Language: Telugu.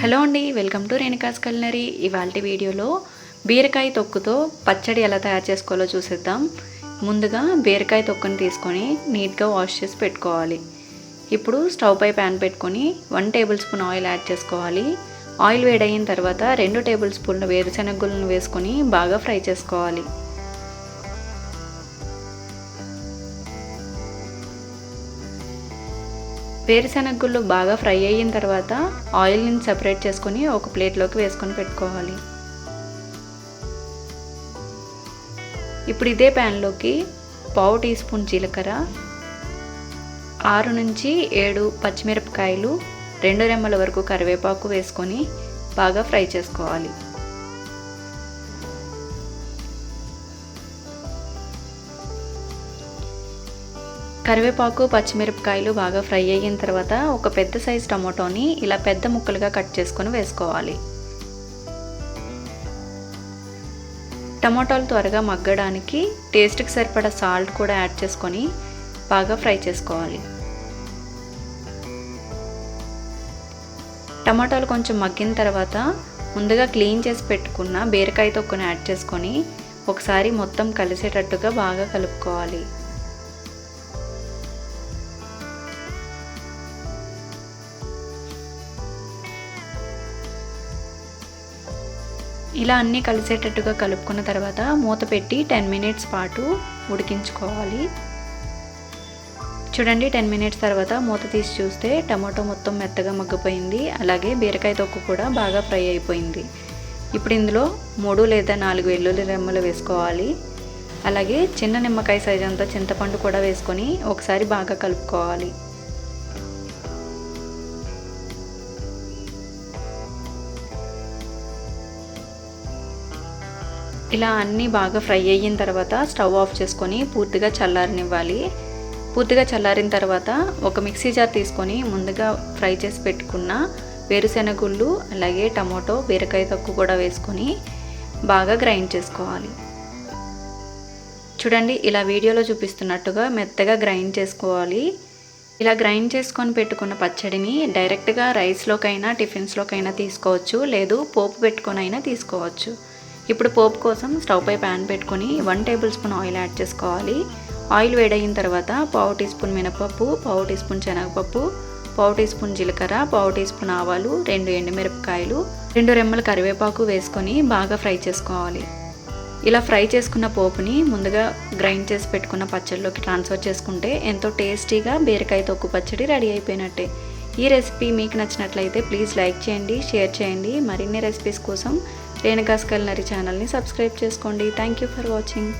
హలో అండి వెల్కమ్ టు రేణుకాస్ కల్నరీ. ఇవాళ వీడియోలో బీరకాయ తొక్కుతో పచ్చడి ఎలా తయారు చేసుకోవాలో చూసేద్దాం. ముందుగా బీరకాయ తొక్కుని తీసుకొని నీట్గా వాష్ చేసి పెట్టుకోవాలి. ఇప్పుడు స్టవ్ పై ప్యాన్ పెట్టుకొని one table spoon oil add చేసుకోవాలి. ఆయిల్ వేడయిన తర్వాత రెండు టేబుల్ స్పూన్ల వేరుశెనగలను వేసుకొని బాగా ఫ్రై చేసుకోవాలి. వేరుశెనగ బాగా ఫ్రై అయిన తర్వాత ఆయిల్ని సపరేట్ చేసుకొని ఒక ప్లేట్లోకి వేసుకొని పెట్టుకోవాలి. ఇప్పుడు ఇదే ప్యాన్లోకి పావు టీ స్పూన్ జీలకర్ర ఆరు నుంచి ఏడు పచ్చిమిరపకాయలు రెండు రెమ్మల వరకు కరివేపాకు వేసుకొని బాగా ఫ్రై చేసుకోవాలి. కరివేపాకు పచ్చిమిరపకాయలు బాగా ఫ్రై అయిన తర్వాత ఒక పెద్ద సైజ్ టమాటోని ఇలా పెద్ద ముక్కలుగా కట్ చేసుకొని వేసుకోవాలి. టమాటాలు త్వరగా మగ్గడానికి టేస్ట్కి సరిపడా సాల్ట్ కూడా యాడ్ చేసుకొని బాగా ఫ్రై చేసుకోవాలి. టమాటాలు కొంచెం మగ్గిన తర్వాత ముందుగా క్లీన్ చేసి పెట్టుకున్న బీరకాయ తొక్కును యాడ్ చేసుకొని ఒకసారి మొత్తం కలిసేటట్టుగా బాగా కలుపుకోవాలి. ఇలా అన్నీ కలిసేటట్టుగా కలుపుకున్న తర్వాత మూత పెట్టి టెన్ మినిట్స్ పాటు ఉడికించుకోవాలి. చూడండి టెన్ మినిట్స్ తర్వాత మూత తీసి చూస్తే టమాటో మొత్తం మెత్తగా మగ్గిపోయింది. అలాగే బీరకాయ తొక్కు కూడా బాగా ఫ్రై అయిపోయింది. ఇప్పుడు ఇందులో మూడు లేదా నాలుగు వెల్లుల్లి రెమ్మలు వేసుకోవాలి. అలాగే చిన్న నిమ్మకాయ సైజ్ అంతా చింతపండు కూడా వేసుకొని ఒకసారి బాగా కలుపుకోవాలి. ఇలా అన్నీ బాగా ఫ్రై అయిన తర్వాత స్టవ్ ఆఫ్ చేసుకొని పూర్తిగా చల్లారనివ్వాలి. పూర్తిగా చల్లారిన తర్వాత ఒక మిక్సీ జార్ తీసుకొని ముందుగా ఫ్రై చేసి పెట్టుకున్న వేరుశెనగుళ్ళు అలాగే టమాటో బీరకాయ తక్కువ కూడా వేసుకొని బాగా గ్రైండ్ చేసుకోవాలి. చూడండి ఇలా వీడియోలో చూపిస్తున్నట్టుగా మెత్తగా గ్రైండ్ చేసుకోవాలి. ఇలా గ్రైండ్ చేసుకొని పెట్టుకున్న పచ్చడిని డైరెక్ట్గా రైస్లోకైనా టిఫిన్స్లోకైనా తీసుకోవచ్చు. లేదు పోపు పెట్టుకొని అయినా తీసుకోవచ్చు. ఇప్పుడు పోపు కోసం స్టవ్ పై ప్యాన్ పెట్టుకొని one table spoon oil add చేసుకోవాలి. ఆయిల్ వేడయిన తర్వాత పావు టీ స్పూన్ మినపప్పు పావు టీ స్పూన్ శనగపప్పు పావు టీ స్పూన్ జీలకర్ర పావు టీ స్పూన్ ఆవాలు రెండు ఎండుమిరపకాయలు రెండు రెమ్మల కరివేపాకు వేసుకొని బాగా ఫ్రై చేసుకోవాలి. ఇలా ఫ్రై చేసుకున్న పోపుని ముందుగా గ్రైండ్ చేసి పెట్టుకున్న పచ్చడిలోకి ట్రాన్స్ఫర్ చేసుకుంటే ఎంతో టేస్టీగా బీరకాయ తొక్కు పచ్చడి రెడీ అయిపోయినట్టే. ఈ రెసిపీ మీకు నచ్చినట్లయితే ప్లీజ్ లైక్ చేయండి షేర్ చేయండి. మరిన్ని రెసిపీస్ కోసం రేణుకాస్ కల్నరీ ఛానల్ని సబ్స్క్రైబ్ చేసుకోండి. Thank you for watching